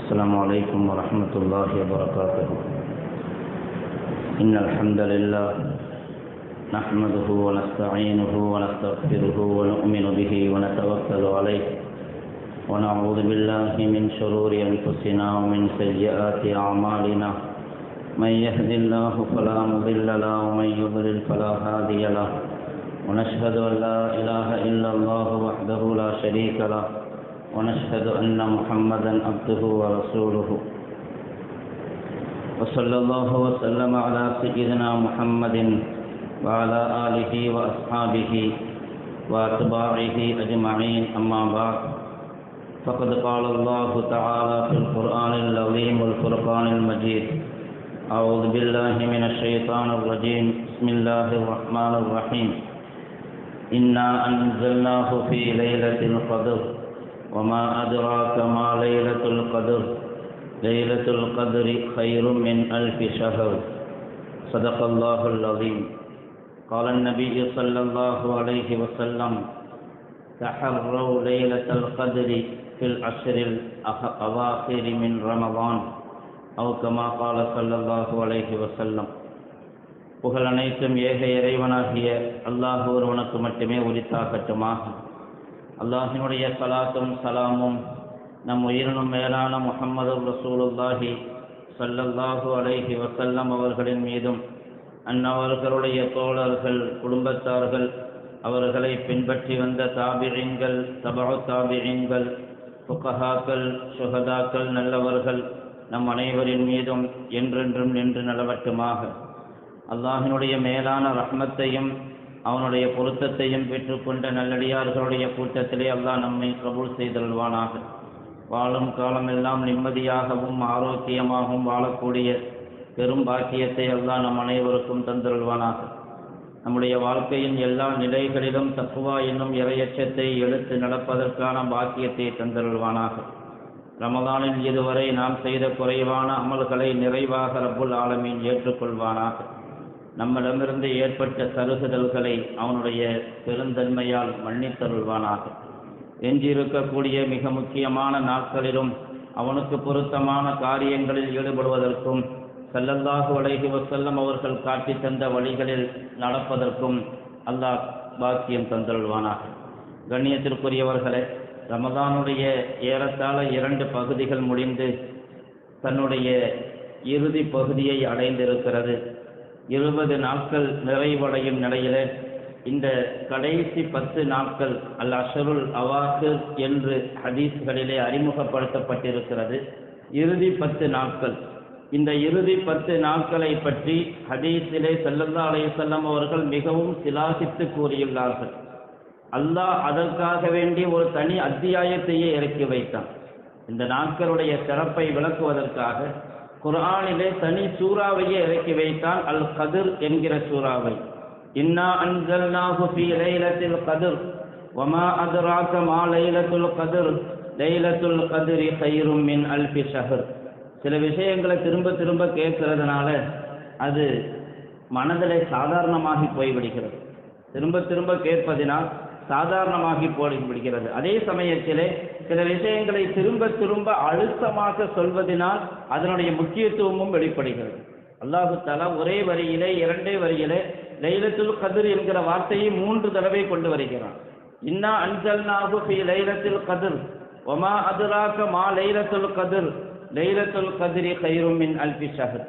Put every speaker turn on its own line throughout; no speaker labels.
السلام عليكم ورحمة الله وبركاته إن الحمد لله نحمده ونستعينه ونستغفره ونؤمن به ونتوكل عليه ونعوذ بالله من شرور أنفسنا ومن سيئات أعمالنا من يهد الله فلا مضل له، ومن يضلل فلا هادي له. ونشهد أن لا إله إلا الله وحده لا شريك له، ونشهد أن محمدا عبده ورسوله. وصلى الله وسلم على سيدنا محمد وعلى آله وأصحابه وأتباعه أجمعين، أما بعد. فقد قال الله تعالى في القرآن العظيم والفرقان المجيد. أعوذ بالله من الشيطان الرجيم. بسم الله الرحمن الرحيم. إنا أنزلناه في ليلة القدر. وما أدراك ما ليلة القدر. ليلة القدر خير من ألف شهر. صدق الله العظيم. قال النبي صلى الله عليه وسلم تحروا ليلة القدر في العشر الأواخر من رمضان. அவ் கமா கால சல்லல்லாஹு அலைஹி வசல்லம் புகழ் அனைத்தும் ஏக இறைவனாகிய அல்லாஹ் ஒருவனுக்கு மட்டுமே உரித்தாகட்டுமாக. அல்லாஹினுடைய சலாத்தும் சலாமும் நம் உயிரினும் மேலான முகமது ரசூலுல்லாஹி சல்லல்லாஹு அலைஹி வசல்லம் அவர்களின் மீதும் அன்னவர்களுடைய தோழர்கள் குடும்பத்தார்கள் அவர்களை பின்பற்றி வந்த தாபிரிங்கள் தபா தாபிரிங்கள் புகஹாக்கள் சுகதாக்கள் நல்லவர்கள் நம் அனைவரின் மீதும் என்றென்றும் நின்று நலவட்டுமாக. அல்லாஹினுடைய மேலான ரஹ்மத்தையும் அவனுடைய பொருத்தத்தையும் பெற்றுக்கொண்ட நல்லடியார்களுடைய கூட்டத்திலே அல்லாஹ் நம்மை கபூல் செய்தல்வானாக வாழும் காலமெல்லாம் நிம்மதியாகவும் ஆரோக்கியமாகவும் வாழக்கூடிய பெரும் பாக்கியத்தை அல்லாஹ் நம் அனைவருக்கும் தந்தருள்வானாக. நம்முடைய வாழ்க்கையின் எல்லா நிலைகளிலும் தப்புவா என்னும் இறையச்சத்தை எடுத்து நடப்பதற்கான பாக்கியத்தை தந்தருள்வானாக. ரமதானில் இதுவரை நாம் செய்த குறைவான அமல்களை நிறைவாக ரப்புல் ஆலமீன் ஏற்றுக்கொள்வானாக. நம்மிடமிருந்து ஏற்பட்ட சருகுதல்களை அவனுடைய பெருந்தன்மையால் மன்னித்தருள்வானாக. எஞ்சியிருக்கக்கூடிய மிக முக்கியமான நாட்களிலும் அவனுக்கு பொருத்தமான காரியங்களில் ஈடுபடுவதற்கும் செல்லல்லாஹு அலைஹி வசல்லம் அவர்கள் காட்டி தந்த வழிகளில் நடப்பதற்கும் அல்லாஹ் பாக்கியம் தந்தருள்வானாக. கண்ணியத்திற்குரியவர்களே ரமதானுடைய ஏறத்தாழ இரண்டு பகுதிகள் முடிந்து தன்னுடைய இறுதி பகுதியை அடைந்திருக்கிறது. இருபது நாட்கள் நிறைவடையும் நிலையிலே இந்த கடைசி பத்து நாட்கள் அல் அஷருல் அவாக்கு என்று ஹதீஸ்களிலே அறிமுகப்படுத்தப்பட்டிருக்கிறது. இறுதி பத்து நாட்கள். இந்த இறுதி பத்து நாட்களை பற்றி ஹதீஸிலே செல்லல்லா அலையுசல்லம் அவர்கள் மிகவும் சிலாசித்து கூறியுள்ளார்கள். அல்லாஹ் அதற்காக வேண்டி ஒரு தனி அத்தியாயத்தையே இறக்கி வைத்தான். இந்த நாட்களுடைய சிறப்பை விளக்குவதற்காக குர்ஆனிலே தனி சூறாவையே இறக்கி வைத்தான் அல் கதிர் என்கிற சூறாவை. இன்னா அன்சல்நாஹு ஃபீ லைலத்தில் கதிர் வமா அத்ராக மா லைலத்துல் கதிர் லைலத்துல் கதிரி கைரும் மின் அல்ஃபி ஷஹர். சில விஷயங்களை திரும்ப திரும்ப கேட்கறதுனால அது மனதிலே சாதாரணமாகி போய்விடுகிறது. திரும்ப திரும்ப கேட்பதினால் சாதாரணமாகி போய்விடுகிறது அதே சமயத்திலே சில விஷயங்களை திரும்ப திரும்ப அழுத்தமாக சொல்வதனால் அதனுடைய முக்கியத்துவமும் வெளிப்படுகிறது. அல்லாஹு தாலா ஒரே வரியிலே இரண்டே வரியிலே லைலத்துல் கதிர் என்கிற வார்த்தையை மூன்று தடவை கொண்டு வருகிறான். இன்னா அன்சல்நாஹு ஃபி லைலத்தில் கதிர் ஒமா அதுராக மா லைலத்துல் கதிர் லைலத்துல் கதிரி கைரும் மின் அல்பி ஷஹர்.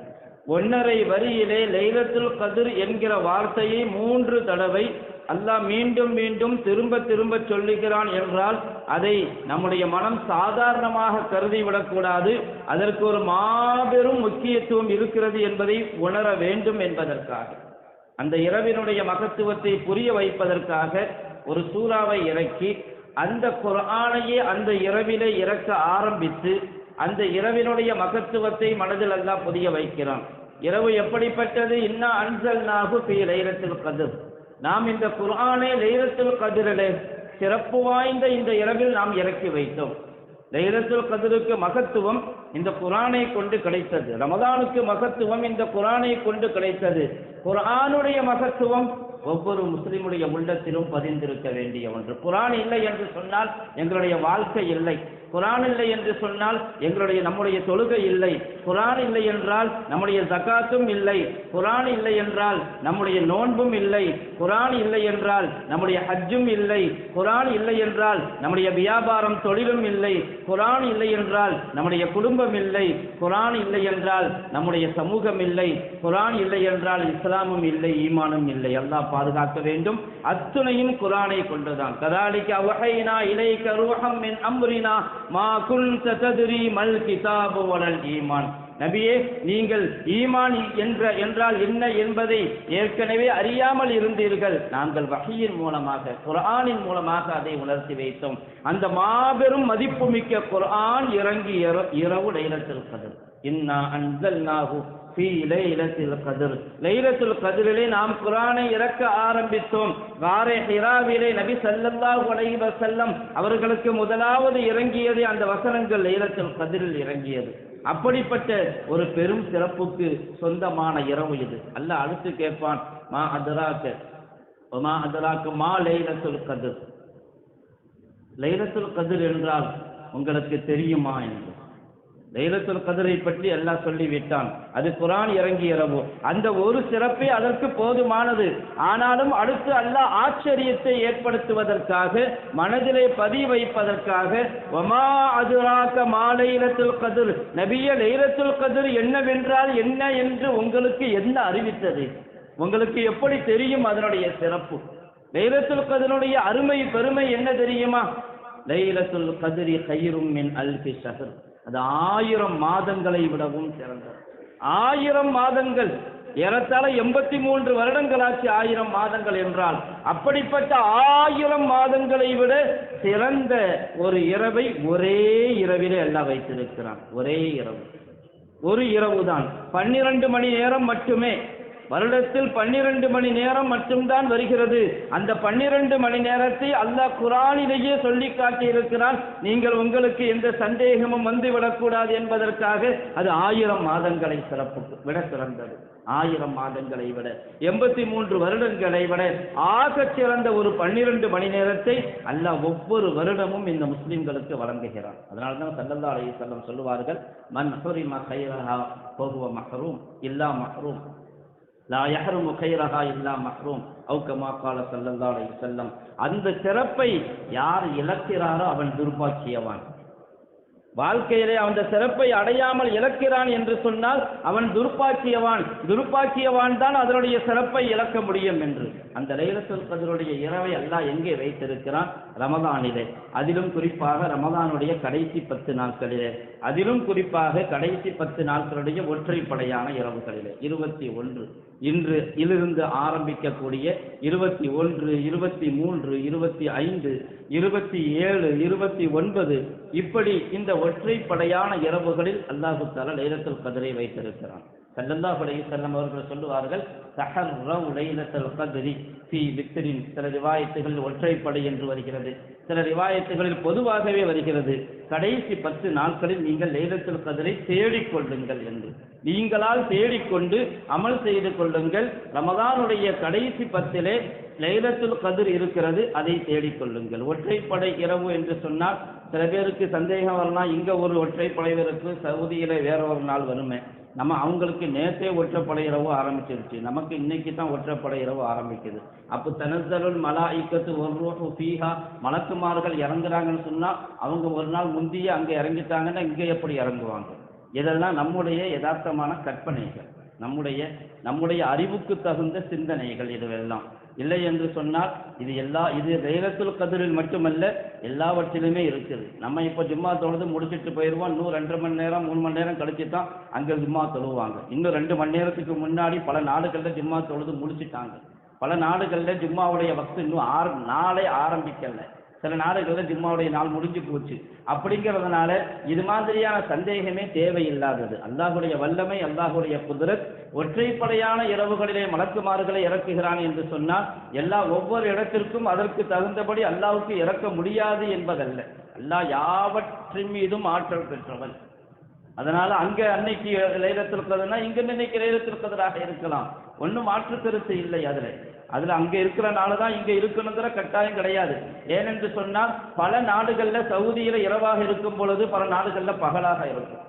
ஒன்னரை வரியிலே லைலத்துல் கதிர் என்கிற வார்த்தையை மூன்று தடவை அல்லாஹ் மீண்டும் மீண்டும் திரும்ப திரும்ப சொல்லுகிறான் என்றால் அதை நம்முடைய மனம் சாதாரணமாக கருதிவிடக்கூடாது. அதற்கு ஒரு மாபெரும் முக்கியத்துவம் இருக்கிறது என்பதை உணர வேண்டும் என்பதற்காக. அந்த இரவினுடைய மகத்துவத்தை புரிய வைப்பதற்காக ஒரு சூறாவை இறக்கி அந்த குரானையே அந்த இரவிலே இறக்க ஆரம்பித்து அந்த இரவினுடைய மகத்துவத்தை மனதில் எல்லாம் புரிய வைக்கிறான். இரவு எப்படிப்பட்டது? இன்னும் அன்சல் நாகு பி லைலத்தில் கதிர். நாம் இந்த குர்ஆனை லைலத்துல் கதிரிலே சிறப்பு வாய்ந்த இந்த இரவில் நாம் இறக்கி வைத்தோம். லைலத்துல் கதிருக்கு மகத்துவம் இந்த குரானை கொண்டு கிடைத்தது. ரமதானுக்கு மகத்துவம் இந்த குரானை கொண்டு கிடைத்தது. குரானுடைய மகத்துவம் ஒவ்வொரு முஸ்லிமுடைய உள்ளத்திலும் பதிந்திருக்க வேண்டிய ஒன்று. குரான் இல்லை என்று சொன்னால் எங்களுடைய வாழ்க்கை இல்லை. குரான் இல்லை என்று சொன்னால் எங்களுடைய நம்முடைய தொழுகை இல்லை. குரான் இல்லை என்றால் நம்முடைய ஜகாத்தும் இல்லை. குரான் இல்லை என்றால் நம்முடைய நோன்பும் இல்லை. குரான் இல்லை என்றால் நம்முடைய ஹஜ்ஜும் இல்லை. குரான் இல்லை என்றால் நம்முடைய வியாபாரம் தொழிலும் இல்லை. குரான் இல்லை என்றால் நம்முடைய குடும்பம் இல்லை. குரான் இல்லை என்றால் நம்முடைய சமூகம் இல்லை. குரான் இல்லை என்றால் இஸ்லாமும் இல்லை ஈமானும் இல்லை. எல்லாம் பாதுகாக்க வேண்டும். அத்துணையும் குரானை கொண்டுதான். கதாலிக்கு அவகைனா இலை கருவகம் என் அம்புரினா மா குன் சததுரி மல் கிதாபு வலல் ஈமான். நபியே நீங்கள் ஈமான் என்ற என்றால் என்ன என்பதை ஏற்கனவே அறியாமல் இருந்தீர்கள். நாங்கள் வகையின் மூலமாக குர்ஆனின் மூலமாக அதை உணர்த்தி வைத்தோம். அந்த மாபெரும் மதிப்புமிக்க குர்ஆன் இறங்கி இரவு லைலத்தில் இன்னா அன்சல் நாகு ஃபீ லைலத்தில் கதிர் லைலத்துல் கதிரிலே நாம் குரானை இறக்க ஆரம்பித்தோம். வாரே ஹிராவிலே நபி ஸல்லல்லாஹு அலைஹி வசல்லம் அவர்களுக்கு முதலாவது இறங்கியது அந்த வசனங்கள் லைலத்துல் கதிரில் இறங்கியது. அப்படிப்பட்ட ஒரு பெரும் சிறப்புக்கு சொந்தமான இரவு இது. அல்ல அடுத்து கேட்பான் மா அதராக்க மா அதராக்க மா லைலத்துல் கதிர்? லைலத்துல் கதிர் என்றால் உங்களுக்கு தெரியுமா என்று. லைலத்துல் கதிரை பற்றி எல்லாம் சொல்லிவிட்டான். அது குரான் இறங்கிய இரவு. அந்த ஒரு சிறப்பே அதற்கு போதுமானது. ஆனாலும் அடுத்து அல்லாஹ் ஆச்சரியத்தை ஏற்படுத்துவதற்காக மனதிலே பதிய வைப்பதற்காக ஒமா அதுராக்க மாலைலத்துல் கதிர்? நபிய லைலத்துல் கதிர் என்னவென்றால் என்ன என்று உங்களுக்கு என்ன அறிவித்தது? உங்களுக்கு எப்படி தெரியும் அதனுடைய சிறப்பு? லைலத்துல் கதினுடைய அருமை பெருமை என்ன தெரியுமா? லைலத்துல் கதிரி கயிறும் மின் அல்பி ஷஹர். அது ஆயிரம் மாதங்களை விடவும் சிறந்தது. ஆயிரம் மாதங்கள் ஏறத்தாழ எண்பத்தி மூன்று வருடங்களாச்சு ஆயிரம் மாதங்கள் என்றால் அப்படிப்பட்ட ஆயிரம் மாதங்களை விட சிறந்த ஒரு இரவை ஒரே இரவிலே எல்லாம் வைத்திருக்கிறான். ஒரே இரவு. ஒரு இரவு தான் பன்னிரண்டு மணி நேரம் மட்டுமே வருடத்தில் பன்னிரண்டு மணி நேரம் மட்டும்தான் வருகிறது. அந்த பன்னிரண்டு மணி நேரத்தை அல்லாஹ் குரானிலேயே சொல்லி காட்டியிருக்கிறான். நீங்கள் உங்களுக்கு எந்த சந்தேகமும் வந்து விடக்கூடாது என்பதற்காக அது ஆயிரம் மாதங்களை சிறப்பு விட சிறந்தது. ஆயிரம் மாதங்களை விட எண்பத்தி மூன்று வருடங்களை விட ஆகச் சிறந்த ஒரு பன்னிரண்டு மணி நேரத்தை அல்லாஹ் ஒவ்வொரு வருடமும் இந்த முஸ்லிம்களுக்கு வழங்குகிறான். அதனால தான் சல்லல்லா அலைஹி செல்லம் சொல்லுவார்கள் மன் ஹுரிம கைரஹா ஃபஹுவ மஹ்ரூம் இல்லா மஹ்ரூம். லா யஹரும் கைரஹா இல்லா மஹ்ரூம். அவுக்கமா கால ஸல்லல்லாஹு அலைஹி அந்த சிறப்பை யார் இழக்கிறாரோ அவன் துர்பாக்கியவான். வாழ்க்கையிலே அந்த சிறப்பை அடையாமல் இழக்கிறான் என்று சொன்னால் அவன் துர்ப்பாக்கியவான் துர்ப்பாக்கியவான் தான் அதனுடைய சிறப்பை இழக்க முடியும் என்று. அந்த லைலத்துல் கதருடைய இரவை அல்லாஹ் எங்கே வைத்திருக்கிறான்? ரமதானிலே. அதிலும் குறிப்பாக ரமதானுடைய கடைசி பத்து நாட்களிலே. அதிலும் குறிப்பாக கடைசி பத்து நாட்களுடைய ஒற்றைப்படையான இரவுகளிலே. இருபத்தி ஒன்று. இன்று இலிருந்து ஆரம்பிக்கக்கூடிய இருபத்தி ஒன்று இருபத்தி மூன்று இருபத்தி ஐந்து இருபத்தி ஏழு இருபத்தி ஒன்பது இப்படி இந்த ஒற்றைப்படையான இரவுகளில் அல்லாஹு தாலா லைலத்தில் கதிரை வைத்திருக்கிறான். ஸல்லல்லாஹு அலைஹி வஸல்லம் அவர்கள் சொல்லுவார்கள் தஹர்ரவ் லைலத்துல் கதிரி சி விக்ரின். சில ரிவாயத்துகள் ஒற்றைப்படை என்று வருகிறது. சில ரிவாயத்துகளில் பொதுவாகவே வருகிறது. கடைசி பத்து நாட்களில் நீங்கள் லைலத்துல் கதிரை தேடிக் கொள்ளுங்கள் என்று. நீங்களால் தேடிக்கொண்டு அமல் செய்து கொள்ளுங்கள். ரமதானுடைய கடைசி பத்திலே லைலத்துல் கதிர் இருக்கிறது அதை தேடிக் கொள்ளுங்கள் ஒற்றைப்படை இரவு என்று சொன்னால் சில பேருக்கு சந்தேகம் வரலாம் இங்க ஒரு ஒற்றைப்படை இருக்கு சவுதியில வேற ஒரு நாள் வருமே. நம்ம அவங்களுக்கு நேத்தே ஒற்றைப்படை இரவு ஆரம்பிச்சிருச்சு. நமக்கு இன்னைக்கு தான் ஒற்றைப்படை இரவு ஆரம்பிக்குது. அப்போ தனசருள் மலா ஐக்கத்து ஒரு ரூஹு ஃபீஹா மலக்குமார்கள் இறங்குறாங்கன்னு சொன்னால் அவங்க ஒரு நாள் முந்தியே அங்கே இறங்கிட்டாங்கன்னா இங்கே எப்படி இறங்குவாங்க? இதெல்லாம் நம்முடைய யதார்த்தமான கற்பனைகள். நம்முடைய நம்முடைய அறிவுக்கு தகுந்த சிந்தனைகள் இதுவெல்லாம். இல்லை என்று சொன்னால் இது எல்லா இது லைலத்துல் கதிரில் மட்டுமல்ல எல்லாவற்றிலுமே இருக்குது. நம்ம இப்போ ஜும்மா தொழுது முடிச்சிட்டு போயிடுவோம் இன்னும் ரெண்டு மணி நேரம் மூணு மணி நேரம் கழிச்சு தான் அங்கே ஜும்மா தொழுவாங்க. இன்னும் ரெண்டு மணி நேரத்துக்கு முன்னாடி பல நாடுகளில் ஜும்மா தொழுது முடிச்சிட்டாங்க. பல நாடுகளில் ஜும்மாவுடைய வக்து இன்னும் ஆர நாளை ஆரம்பிக்கலை. சில நாடுகளில் ஜும்மாவுடைய நாள் முடிஞ்சு போச்சு. அப்படிங்கிறதுனால இது மாதிரியான சந்தேகமே தேவையில்லாதது. அல்லாஹுடைய வல்லமை அல்லாஹுடைய குதிரத் ஒற்றைப்படையான இரவுகளிலே மலக்குமாறுகளை இறக்குகிறான் என்று சொன்னால் எல்லா ஒவ்வொரு இடத்திற்கும் அதற்கு தகுந்தபடி அல்லாவுக்கு இறக்க முடியாது என்பதல்ல. அல்லாஹ் யாவற்றின் மீதும் ஆற்றல் பெற்றவன். அதனால அங்க அன்னைக்கு லைலத்திற்கிறதுனா இங்க இன்னைக்கு லைலத்திற்கிறதாக இருக்கலாம். ஒன்றும் மாற்றுக்கருத்து இல்லை அதுல. அதுல அங்க இருக்கிறனால தான் இங்க இருக்கணுங்கிற கட்டாயம் கிடையாது. ஏனென்று சொன்னால் பல நாடுகள்ல சவுதியில இரவாக இருக்கும் பொழுது பல நாடுகள்ல பகலாக இருக்கும்.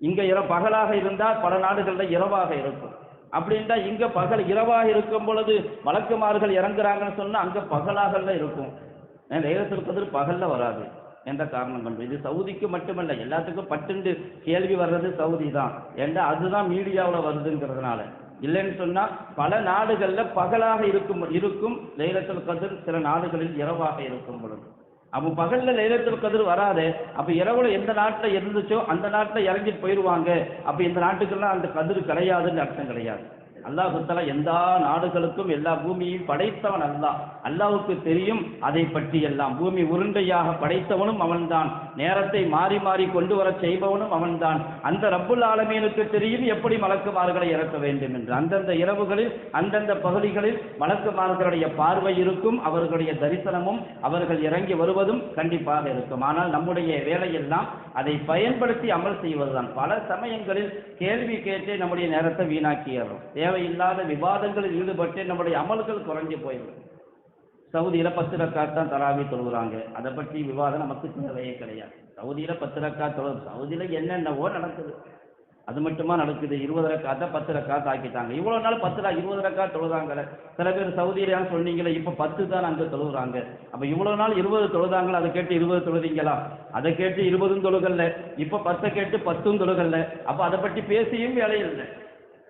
இங்க இர பகலாக இருந்தால் பல நாடுகள்ல இரவாக இருக்கும். அப்படின்ட்டா இங்க பகல் இரவாக இருக்கும் பொழுது வழக்குமார்கள் இறங்குறாங்கன்னு சொன்னா அங்க பகலாகல இருக்கும். நேரத்தில் கதிர் பகல்ல வராது எந்த காரணம் கொண்டு. இது சவுதிக்கு மட்டுமல்ல எல்லாத்துக்கும் பட்டுண்டு கேள்வி வர்றது சவுதி தான் ஏன்னா அதுதான் மீடியாவில் வருதுங்கிறதுனால. இல்லைன்னு சொன்னால் பல நாடுகளில் பகலாக இருக்கும் இருக்கும் லைலத்துல் கதிர் சில நாடுகளில் இரவாக இருக்கும் பொழுது. அப்போ பகலில் லைலத்துல் கதிர் வராது அப்போ இரவுல எந்த நாட்டில் இருந்துச்சோ அந்த நாட்டில் இறங்கிட்டு போயிடுவாங்க அப்போ இந்த நாட்டுக்கெல்லாம் அந்த கதிர் கிடையாதுன்னு அர்த்தம் கிடையாது. அல்லாஹுத்தலா எல்லா எந்த நாடுகளுக்கும் எல்லா பூமியையும் படைத்தவன் அல்லாஹ் அல்லாவுக்கு தெரியும் அதை பற்றி எல்லாம். பூமி உருண்டையாக படைத்தவனும் அவன்தான். நேரத்தை மாறி மாறி கொண்டு வர செய்பவனும் அவன்தான். அந்த ரப்புல் ஆலமீனுக்கு தெரியும் எப்படி மலக்குமார்களை இறக்க வேண்டும் என்று. அந்தந்த இரவுகளில் அந்தந்த பகுதிகளில் மலக்குமார்களுடைய பார்வை இருக்கும் அவர்களுடைய தரிசனமும் அவர்கள் இறங்கி வருவதும் கண்டிப்பாக இருக்கும். ஆனால் நம்முடைய வேலையெல்லாம் அதை பயன்படுத்தி அமல் செய்வதுதான். பல சமயங்களில் கேள்வி கேட்டே நம்முடைய நேரத்தை வீணாக்கிடுறோம். தேவையில்லாத விவாதங்களில் ஈடுபட்டு நம்முடைய அமல்கள் குறைஞ்சு போயிடும் சவுதியில பத்து ரக்காத் தான் தராவி தொழுகிறாங்க. அதை பற்றி விவாதம் நமக்கு தேவையே கிடையாது. சவுதியில பத்து ரக்கா தொழு சவுதியில என்னென்னவோ நடக்குது. அது மட்டுமா நடக்குது? இருபது ரக்காத்த பத்து ரக்கா ஆக்கிட்டாங்க. இவ்வளவு நாள் பத்து ரா இருபது ரக்கா தொழுதாங்கல்ல சில பேர் சவுதியில சொன்னீங்களே இப்போ பத்து தான் அங்க தொழுகிறாங்க. அப்போ இவ்வளோ நாள் இருபது தொழுதாங்களா? அதை கேட்டு இருபது தொழுதீங்களா? அதை கேட்டு இருபதும் தொழுகல்ல. இப்போ பத்தை கேட்டு பத்தும் தொழுகல்ல. அப்போ அதை பற்றி பேசியும் வேலை இல்லை.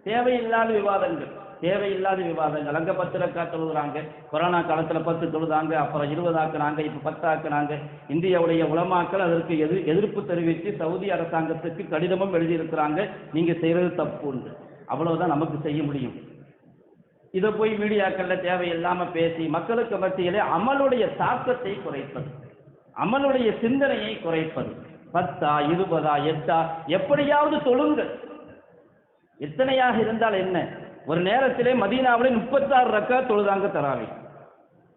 தேவையில்லாத விவாதங்கள் தேவையில்லாத விவாதங்கள். அங்கே பத்து ரக்கா தொழுகிறாங்க கொரோனா காலத்துல பத்து தொழுதாங்க அப்புறம் இருபது ஆக்குனாங்க இப்ப பத்து ஆக்குனாங்க. இந்தியாவுடைய உலமாக்கள் அதற்கு எதிர் எதிர்ப்பு தெரிவித்து சவுதி அரசாங்கத்துக்கு கடிதமும் எழுதியிருக்கிறாங்க நீங்க தப்பு உண்டு அவ்வளவுதான் நமக்கு செய்ய முடியும். இதை போய் மீடியாக்கள்ல தேவையில்லாம பேசி மக்களுக்கு மத்தியிலே அமலுடைய தாக்கத்தை குறைப்பது அமலுடைய சிந்தனையை குறைப்பது. பத்தா இருபதா எட்டா எப்படியாவது தொழுங்கள். எத்தனையாக இருந்தால் என்ன? ஒரு நேரத்திலே மதீனாவிலே முப்பத்தாறு ரக்கா தொழுதாங்க தராவி.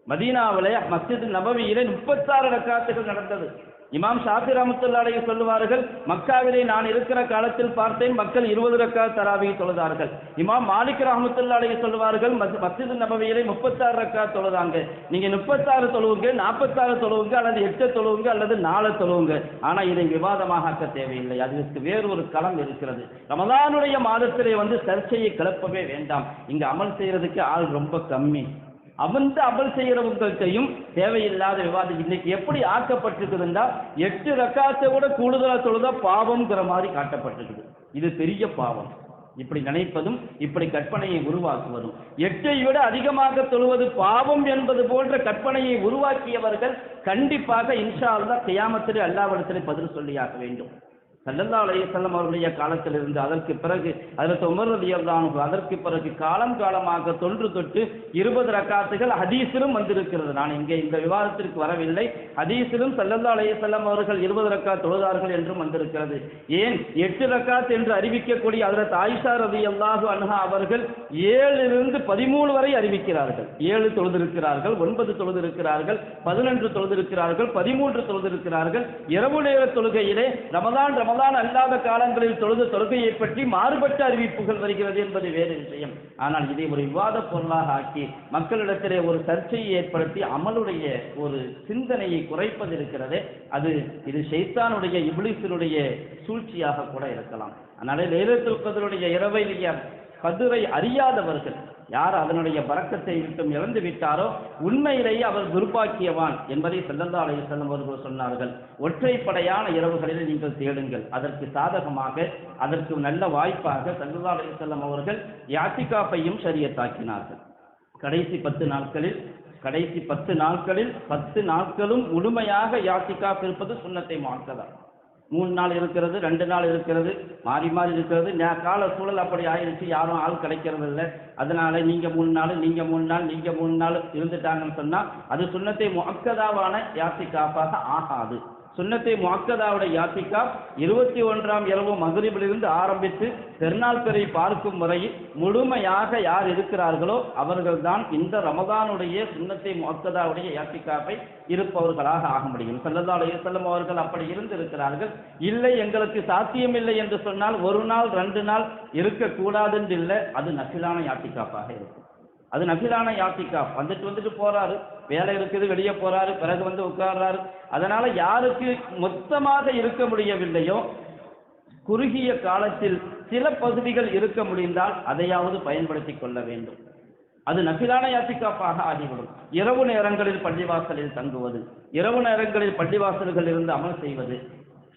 மதீனாவிலே மஸ்ஜித் நபவியிலே முப்பத்தாறு ரக்காத்துகள் நடந்தது. இமாம் ஷாபி ரமத்துல்லாடைய சொல்லுவார்கள் மக்காவிலே நான் இருக்கிற காலத்தில் பார்த்தேன் மக்கள் இருபது ரக்கா தராவி தொழுதார்கள். இமாம் மாலிக் ரஹமத்துல்லாடைய சொல்லுவார்கள் மஸ்- மஸ்ஜித் நபவியிலே முப்பத்தாறு ரக்கா தொழுதாங்க. நீங்க முப்பத்தாறு தொழுவுங்க நாற்பத்தாறு தொழுவுங்க அல்லது எட்டு தொழுவுங்க அல்லது நாலு தொழுவுங்க. ஆனா இதை விவாதமாக ஆக்க தேவையில்லை. அதுக்கு வேறு ஒரு களம் இருக்கிறது. ரமதானுடைய மாதத்திலே வந்து சர்ச்சையை கிளப்பவே வேண்டாம். இங்க அமல் செய்யறதுக்கு ஆள் ரொம்ப கம்மி. அவன் அமல் செய்யறவங்கள்ட்டையும் தேவையில்லாத விவாதம். இன்னைக்கு எப்படி ஆக்கப்பட்டிருக்குதுன்னா எட்டு ரக்காத்தை விட கூடுதலா தொழுதா பாவம்ங்கிற மாதிரி காட்டப்பட்டிருக்குது. இது பெரிய பாவம். இப்படி நினைப்பதும் இப்படி கற்பனையை உருவாக்குவதும். எட்டை விட அதிகமாக தொழுவது பாவம் என்பது போன்ற கற்பனையை உருவாக்கியவர்கள் கண்டிப்பாக இன்ஷா அல்லாஹ் கியாமத்திலே அல்லாவிடத்திலே பதில் சொல்லியாக வேண்டும். சல்லல்லா அலையசல்லம் அவருடைய காலத்தில் இருந்து அதற்கு பிறகு அதற்கு உமர் ரலியல்லாஹு அதற்கு பிறகு காலம் காலமாக தொன்று தொட்டு இருபது ரக்காத்துகள் ஹதீஸிலும் வந்திருக்கிறது. நான் இங்கே இந்த விவாதத்திற்கு வரவில்லை. ஹதீஸிலும் சல்லல்லா அலையசல்லம் அவர்கள் இருபது ரக்கா தொழுதார்கள் என்றும் வந்திருக்கிறது. ஏன்? எட்டு ரக்காத் என்று அறிவிக்கக்கூடிய அதில் தாய்ஷா ஆயிஷா ரலியல்லாஹு அன்ஹா அவர்கள் ஏழிலிருந்து பதிமூணு வரை அறிவிக்கிறார்கள். ஏழு தொழுதிருக்கிறார்கள் ஒன்பது தொழுதிருக்கிறார்கள் பதினொன்று தொழுதிருக்கிறார்கள் பதிமூன்று தொழுதிருக்கிறார்கள். இரவு நேர தொழுகையிலே ரமதான் ரமதான் அல்லாத காலங்களில் தொழுத தொழுகையை பற்றி மாறுபட்ட அறிவிப்புகள் வருகிறது என்பது வேறு விஷயம். ஆனால் இதை ஒரு விவாத பொருளாக ஆக்கி மக்களிடத்திலே ஒரு சர்ச்சையை ஏற்படுத்தி அமலுடைய ஒரு சிந்தனையை குறைப்பது இருக்கிறதே. அது இது ஷைத்தானுடைய இப்லிஸினுடைய சூழ்ச்சியாக கூட இருக்கலாம். அதனாலே லைலத்துல் கதருடைய இரவை கதிரை அறியாதவர்கள் யார் அதனுடைய பறக்கத்தை விட்டும் இழந்து விட்டாரோ உண்மையிலேயே அவர் துர்பாக்கியவான் என்பதை செல்லந்தா அலைய வஸல்லம் அவர்கள் சொன்னார்கள். ஒற்றைப்படையான இரவுகளில் நீங்கள் தேடுங்கள். அதற்கு சாதகமாக அதற்கு நல்ல வாய்ப்பாக செல்லந்தா அலைய செல்லும் அவர்கள் யாத்திகாப்பையும் சரியத்தாக்கினார்கள் கடைசி பத்து நாட்களில் கடைசி பத்து நாட்களில் பத்து நாட்களும் முழுமையாக யாத்திகாப் இருப்பது சுண்ணத்தை மாற்றதா மூணு நாள் இருக்கிறது ரெண்டு நாள் இருக்கிறது மாறி மாறி இருக்கிறது. நே- கால சூழல் அப்படி ஆயிடுச்சு யாரும் ஆள் கிடைக்கிறது இல்லை. அதனால நீங்க மூணு நாள் நீங்க மூணு நாள் நீங்க மூணு நாள் இருந்துட்டாங்கன்னு சொன்னா அது சுண்ணத்தை முக்கதாவான யாத்திகாப்பாக ஆகாது. சுன்னத்தை முக்கதாவுடைய யாத்திகா இருபத்தி ஒன்றாம் இரவு மகரிபிலிருந்து ஆரம்பித்து பெருநாள் பெரிய பார்க்கும் முறையில் முழுமையாக யார் இருக்கிறார்களோ அவர்கள்தான் இந்த ரமதானுடைய சுன்னத்தை முக்கதாவுடைய யாத்திகாவை இருப்பவர்களாக ஆக முடியும். சல்லல்லா அலையம் அவர்கள் அப்படி இருந்து இருக்கிறார்கள் இல்லை எங்களுக்கு சாத்தியமில்லை என்று சொன்னால் ஒரு நாள் ரெண்டு நாள் இருக்கக்கூடாது என்று இல்லை. அது நசிலான யாத்திகாப்பாக இருக்கும். அது நபிலான யாத்திகா வந்துட்டு வந்துட்டு போறாரு. வேலை இருக்குது வெளியே போறாரு பிறகு வந்து உட்கார்றாரு. அதனால யாருக்கு மொத்தமாக இருக்க முடியவில்லையோ குறுகிய காலத்தில் சில பகுதிகள் இருக்க முடிந்தால் அதையாவது பயன்படுத்தி கொள்ள வேண்டும். அது நபிலான யாத்திகாப்பாக ஆகிவிடும். இரவு நேரங்களில் பள்ளிவாசலில் தங்குவது இரவு நேரங்களில் பள்ளிவாசல்கள் இருந்து அமல் செய்வது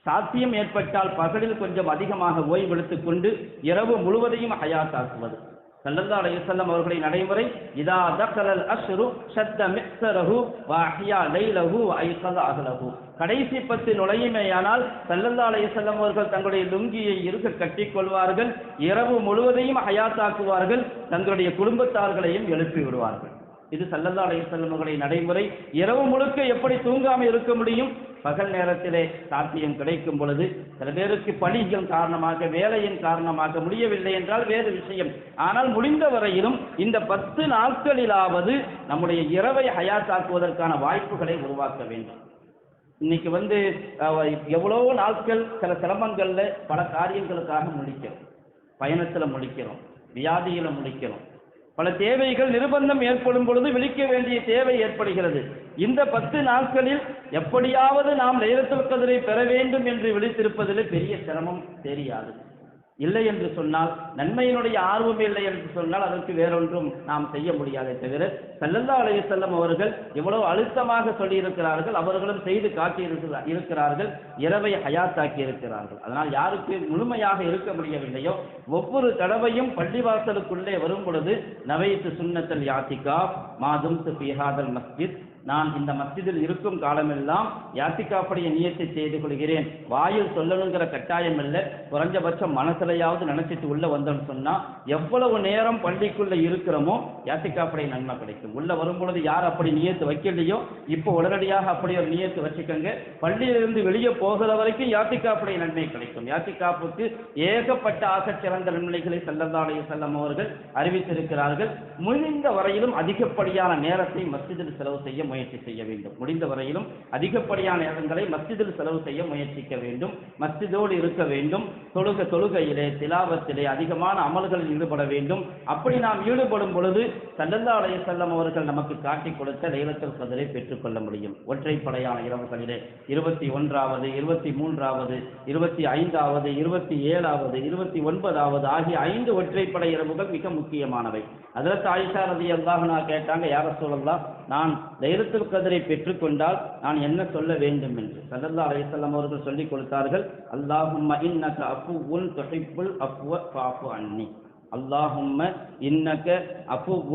சாத்தியம் ஏற்பட்டால் பகலில் கொஞ்சம் அதிகமாக ஓய்வெடுத்துக் கொண்டு இரவு முழுவதையும் ஹயாத்தாக்குவது சல்லல்லா அலையுசல்லம் அவர்களின் நடைமுறை இதா தக்கலல் அஷ்ரு ஷத்த மிக்சரஹு வாஹியா லைலஹு வ அகலஹு கடைசி பத்து நுழையுமேயானால் சல்லல்லா அலையுசல்லம் அவர்கள் தங்களுடைய லுங்கியை இருக்க கட்டிக் கொள்வார்கள் இரவு முழுவதையும் ஹயாத்தாக்குவார்கள் தங்களுடைய குடும்பத்தார்களையும் எழுப்பி விடுவார்கள். இது சல்லல்லா அலைஹிஸ்ஸலாம் நடைமுறை இரவு முழுக்க எப்படி தூங்காமல் இருக்க முடியும்? பகல் நேரத்திலே சாத்தியம் கிடைக்கும் பொழுது சில பேருக்கு பணிகள் காரணமாக வேலையின் காரணமாக முடியவில்லை என்றால் வேறு விஷயம். ஆனால் முடிந்த வரையிலும் இந்த பத்து நாட்களிலாவது நம்முடைய இரவை ஹயாத்தாக்குவதற்கான வாய்ப்புகளை உருவாக்க வேண்டும். இன்னைக்கு வந்து எவ்வளோ எவ்வளவோ நாட்கள் சில சிரமங்களில் பல காரியங்களுக்காக முடிக்கிறோம் பயணத்தில் முடிக்கிறோம் வியாதியில் முடிக்கிறோம் பல தேவைகள் நிர்பந்தம் ஏற்படும் பொழுது விழிக்க வேண்டிய தேவை ஏற்படுகிறது. இந்த பத்து நாட்களில் எப்படியாவது நாம் லைலத்துல் கதிரை பெற வேண்டும் என்று விழித்திருப்பதில் பெரிய சிரமம் தெரியாது. இல்லை என்று சொன்னால் நன்மையினுடைய ஆர்வம் இல்லை என்று சொன்னால் அதற்கு வேறொன்றும் நாம் செய்ய முடியாதே தவிர சல்லல்லா அலைஹி செல்லம் அவர்கள் எவ்வளவு அழுத்தமாக சொல்லியிருக்கிறார்கள் அவர்களும் செய்து காட்டி இருக்கிறார்கள் இரவை ஹயாத்தாக்கி இருக்கிறார்கள் அதனால் யாருக்கு முழுமையாக இருக்க முடியவில்லையோ ஒவ்வொரு தடவையும் பள்ளிவாசலுக்குள்ளே வரும் பொழுது நவைத்து சுண்ணத்தல் யாத்திகா மாதும் சுபிஹாதல் மஸ்ஜித் நான் இந்த மஸ்ஜிதில் இருக்கும் காலமெல்லாம் யாத்திகாப்படைய நியத்தை செய்து கொள்கிறேன். வாயில் சொல்லணுங்கிற கட்டாயம் இல்லை. குறைஞ்சபட்சம் மனசுலையாவது நினைச்சிட்டு உள்ள வந்தோம்னு சொன்னா எவ்வளவு நேரம் பள்ளிக்குள்ள இருக்கிறோமோ யாத்திகாப்படைய நன்மை கிடைக்கும். உள்ள வரும்பொழுது யார் அப்படி நியத்து வைக்கலையோ இப்போ உடனடியாக அப்படி ஒரு நியத்து வச்சுக்கோங்க. பள்ளியிலிருந்து வெளியே போகிற வரைக்கும் யாத்திகாப்படைய நன்மை கிடைக்கும். யாத்திகாப்புக்கு ஏகப்பட்ட ஆக சிறந்த நன்மைகளை செல்லந்தாடைய செல்லம் அவர்கள் அறிவித்திருக்கிறார்கள். முடிந்த வரையிலும் அதிகப்படியான நேரத்தை மஸ்ஜிதில் செலவு செய்ய முயற்சி செய்ய வேண்டும். முடிந்த வரையிலும் அதிகப்படியான நேரங்களை மஸ்ஜிதில் செலவு செய்ய முயற்சிக்க வேண்டும். மஸ்ஜிதோடு இருக்க வேண்டும். தொழுக தொழுகையிலே திலாவத்திலே அதிகமான அமல்களில் ஈடுபட வேண்டும். அப்படி நாம் ஈடுபடும் பொழுது சல்லல்லா அலைய செல்லம் அவர்கள் நமக்கு காட்டிக் கொடுத்த லைலத்துல் கதிரை பெற்றுக்கொள்ள முடியும். ஒற்றைப்படையான இரவுகளிலே இருபத்தி ஒன்றாவது இருபத்தி மூன்றாவது இருபத்தி ஐந்தாவது இருபத்தி ஏழாவது இருபத்தி ஒன்பதாவது ஆகிய ஐந்து ஒற்றைப்படை இரவுகள் மிக முக்கியமானவை. அதற்கு ஆயிஷா ரதி அல்லாஹனா கேட்டாங்க யார சொல்லலாம் நான் தைரத்துல் கதிரை பெற்றுக்கொண்டால் நான் என்ன சொல்ல வேண்டும்? என்று. சல்லல்லா அலைஹிஸ்ஸலாம் அவர்கள் சொல்லிக் கொடுத்தார்கள் அல்லாஹும்ம இன்னக உன் துஹிப்புல் அப்புவ பாப்பு அன்னி. அல்லாஹும்ம இன்னக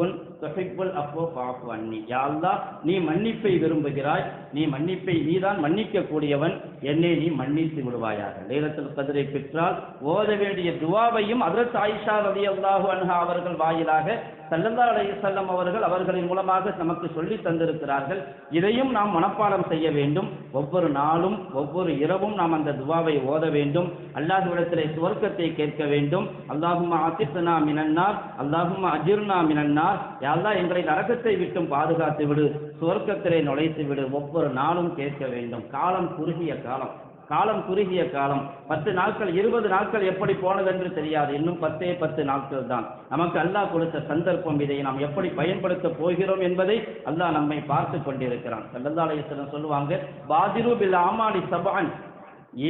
உன் துஹிப்புல் அஃப்வ ஃபஅஃபு அன்னி. யாழ்லா நீ மன்னிப்பை விரும்புகிறாய். நீ மன்னிப்பை நீதான் மன்னிக்க கூடியவன் என்னை நீ மன்னித்து விடுவாயாக. லைலத்துல் கதிரை பெற்றால் ஓத வேண்டிய துவாவையும் அதற்கு ஆயிஷா ரவி அல்லாஹு அன்ஹா அவர்கள் வாயிலாக சல்லல்லா அலைஹிஸ்ஸலாம் அவர்கள் அவர்களின் மூலமாக நமக்கு சொல்லி தந்திருக்கிறார்கள். இதையும் நாம் மனப்பாடம் செய்ய வேண்டும். ஒவ்வொரு நாளும் ஒவ்வொரு இரவும் நாம் அந்த துவாவை ஓத வேண்டும். அல்லாஹுவிடத்திலே சுவர்க்கத்தை கேட்க வேண்டும். அல்லாஹும்ம ஆசித்தனா மினன்னார். அல்லாஹும்ம அஜிர்னா மினன்னார். யாழ்லா எங்களை நரகத்தை விட்டும் பாதுகாத்து விடு சுவர்க்கத்திலே நுழைத்து விடு ஒவ்வொரு நாளும் கேட்க வேண்டும். காலம் குறுகிய காலம். காலம் குறுகிய காலம். பத்து நாட்கள் இருபது நாட்கள் எப்படி போனதென்று தெரியாது. இன்னும் பத்தே பத்து நாட்கள் தான். நமக்கு அல்லாஹ் கொடுத்த சந்தர்ப்பம் இதை நாம் எப்படி பயன்படுத்த போகிறோம் என்பதை அல்லாஹ் நம்மை பார்த்து கொண்டிருக்கிறான். சல்லல்லா சொல்லுவாங்க பாதிரு பில் ஆமாடி சபான்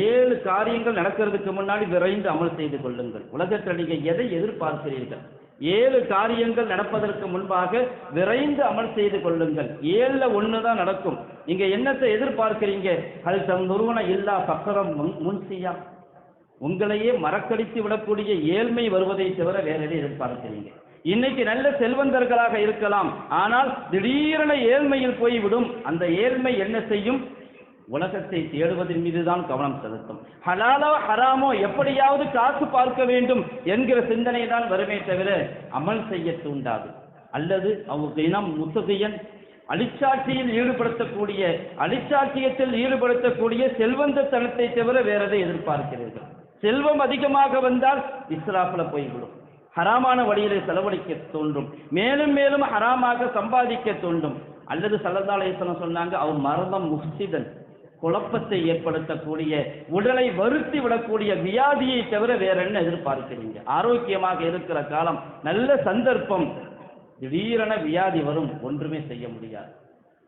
ஏழு காரியங்கள் நடக்கிறதுக்கு முன்னாடி விரைந்து அமல் செய்து கொள்ளுங்கள். உலகத்தில் நீங்கள் எதை எதிர்பார்க்கிறீர்கள்? ஏழு காரியங்கள் நடப்பதற்கு முன்பாக விரைந்து அமல் செய்து கொள்ளுங்கள். ஏழுல ஒன்று தான் நடக்கும். இங்க என்னத்தை எதிர்பார்க்கிறீங்க? அது தம் நிறுவன இல்லா பக்கரம் முன் முன்சியா. உங்களையே மறக்கடித்து விடக்கூடிய ஏழ்மை வருவதை தவிர வேற எதை எதிர்பார்க்கிறீங்க? இன்னைக்கு நல்ல செல்வந்தர்களாக இருக்கலாம். ஆனால் திடீரென ஏழ்மையில் போய்விடும். அந்த ஏழ்மை என்ன செய்யும்? உலகத்தை தேடுவதன் மீதுதான் கவனம் செலுத்தும். ஹலாலோ ஹராமோ எப்படியாவது காசு பார்க்க வேண்டும் என்கிற சிந்தனை தான் வருமே தவிர அமல் செய்ய தூண்டாது. அல்லது அவங்க இனம் முத்துகையன் அழிச்சாட்சியில் ஈடுபடுத்தக்கூடிய அழிச்சாட்சியத்தில் ஈடுபடுத்தக்கூடிய செல்வந்த தனத்தை தவிர வேற எதை எதிர்பார்க்கிறீர்கள்? செல்வம் அதிகமாக வந்தால் இஸ்ராஃபில் போய்விடும். ஹராமான வழியிலே செலவழிக்க தோன்றும். மேலும் மேலும் ஹராமாக சம்பாதிக்க தோன்றும். அல்லது சல்லதாலேசனம் சொன்னாங்க அவன் மரணம் முஃப்சிதன். குழப்பத்தை ஏற்படுத்தக்கூடிய உடலை வருத்தி விடக்கூடிய வியாதியை தவிர வேற என்ன எதிர்பார்க்கிறீங்க? ஆரோக்கியமாக இருக்கிற காலம் நல்ல சந்தர்ப்பம் திடீரென வியாதி வரும் ஒன்றுமே செய்ய முடியாது.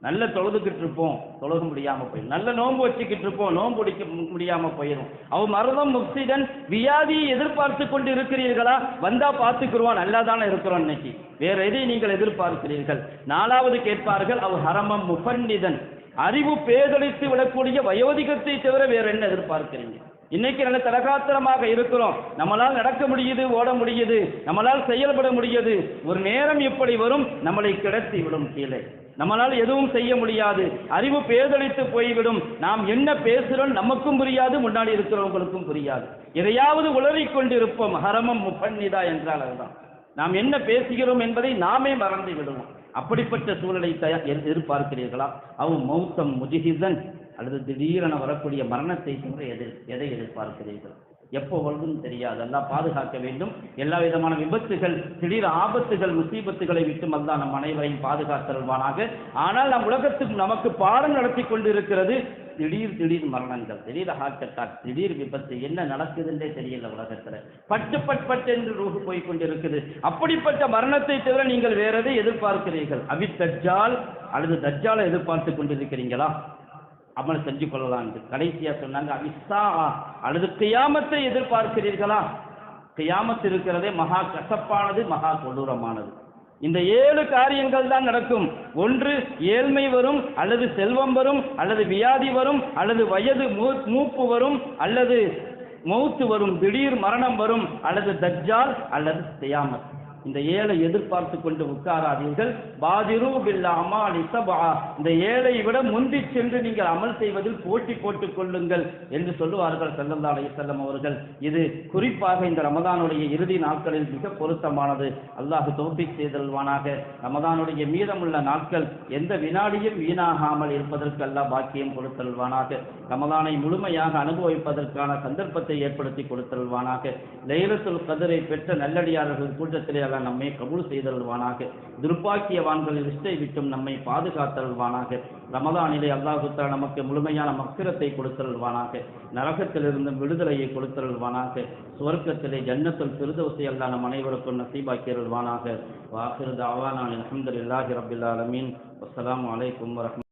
நல்ல தொழுதுகிட்டு இருப்போம் தொழுக முடியாம போயிடும். நல்ல நோன்பு வச்சுக்கிட்டு இருப்போம் நோன்பு பிடிக்க முடியாம போயிடும். அவ மருதம் முக்சிடன் வியாதியை எதிர்பார்த்து கொண்டு இருக்கிறீர்களா? வந்தா பார்த்துக்குருவான் நல்லா தானே இருக்கிறோம் இன்னைக்கு. வேற எதை நீங்கள் எதிர்பார்க்கிறீர்கள்? நாலாவது கேட்பார்கள் அவ் ஹரமம் முபண்டிதன் அறிவு பேதளித்து விடக்கூடிய வயோதிகத்தை தவிர வேற என்ன எதிர்பார்க்கிறீங்க? இன்னைக்கு நல்ல தலகாத்திரமாக இருக்கிறோம். நம்மளால் நடக்க முடியுது ஓட முடியுது நம்மளால் செயல்பட முடியுது. ஒரு நேரம் எப்படி வரும் நம்மளை கிடத்தி விடும் கீழே. நம்மளால் எதுவும் செய்ய முடியாது. அறிவு பேதளித்து போய்விடும். நாம் என்ன பேசுகிறோம் நமக்கும் புரியாது முன்னாடி இருக்கிறவங்களுக்கும் புரியாது. எதையாவது உளறிக்கொண்டிருப்போம். ஹரமம் முப்பன்னிதா என்றால் அதுதான். நாம் என்ன பேசுகிறோம் என்பதை நாமே மறந்து விடுவோம். அப்படிப்பட்ட சூழலை எதிர்பார்க்கிறீர்களா? அவ் மௌத்தம் முஜிஹிசன் அல்லது திடீரென வரக்கூடிய மரணத்தை தவிர எதிர் எதை எதிர்பார்க்கிறீர்கள்? எப்போ வருதுன்னு தெரியாது. எல்லாம் பாதுகாக்க வேண்டும். எல்லா விதமான விபத்துகள் திடீர் ஆபத்துகள் முசீபத்துகளை விட்டு அல்லாஹ் நம் அனைவரையும் பாதுகாத்தல்வானாக ஆனால் நம் உலகத்துக்கு நமக்கு பாடம் நடத்தி கொண்டிருக்கிறது. திடீர் திடீர் மரணங்கள் திடீர் ஹார்ட் அட்டாக் திடீர் விபத்து என்ன நடக்குதுன்றே தெரியல உலகத்துல. பட்டு பட் பட்டு என்று ரூஹு போய் கொண்டிருக்குது. அப்படிப்பட்ட மரணத்தை தவிர நீங்கள் வேற எதை எதிர்பார்க்கிறீர்கள்? அவி தஜ்ஜால் அல்லது தஜ்ஜாலை எதிர்பார்த்து கொண்டிருக்கிறீங்களா அமல் செஞ்சு கொள்ளலாம் கடைசியா சொன்னாங்க அபிஸ்ஸா அல்லது கியாமத்தை எதிர்பார்க்கிறீர்களா? கியாமத்து இருக்கிறதே மகா கசப்பானது மகா கொடூரமானது. இந்த ஏழு காரியங்கள் தான் நடக்கும். ஒன்று ஏழ்மை வரும் அல்லது செல்வம் வரும் அல்லது வியாதி வரும் அல்லது வயது மூ- மூப்பு வரும் அல்லது மௌத்து வரும் திடீர் மரணம் வரும் அல்லது தஜ்ஜால் அல்லது தியாமத் இந்த ஏழை எதிர்பார்த்து கொண்டு உட்காராதீர்கள். பாதிரு பில்லாமா அலிசபா இந்த ஏழை விட முந்தி சென்று நீங்கள் அமல் செய்வதில் போட்டி போட்டுக் கொள்ளுங்கள் என்று சொல்லுவார்கள் ஸல்லல்லாஹு அலைஹி அவர்கள். இது குறிப்பாக இந்த ரமதானுடைய இறுதி நாட்களில் மிக பொருத்தமானது. அல்லாஹு தௌஃபீக் செய்தல்வானாக. ரமதானுடைய மீதமுள்ள நாட்கள் எந்த வினாடியும் வீணாகாமல் இருப்பதற்கு அல்லாஹ் பாக்கியம் கொடுத்தல்வானாக. ரமதானை முழுமையாக அனுபவிப்பதற்கான சந்தர்ப்பத்தை ஏற்படுத்தி கொடுத்தல்வானாக. லைலத்துல் கதிரை பெற்ற நல்லடியார்கள் கூட்டத்திலே அல்லாஹ் நம்மை கபூல் செய்தல்வானாக துர்ப்பாக்கியவான்கள் ரிஷ்டை விட்டும் நம்மை பாதுகாத்தல்வானாக ரமதானிலே அல்லாஹுத்தா நமக்கு முழுமையான மக்கிரத்தை கொடுத்தல்வானாக நரகத்திலிருந்தும் விடுதலையை கொடுத்தல்வானாக சுவர்க்கத்திலே ஜன்னத்தில் திருதவசை அல்லாஹ் நம் அனைவருக்கும் நசீபாக்கியல்வானாக வாஹிரு தாவானா அல்ஹம்துலில்லாஹி ரப்பில் ஆலமீன். வஸ்ஸலாமு அலைக்கும் வரஹ்மத்துல்லாஹி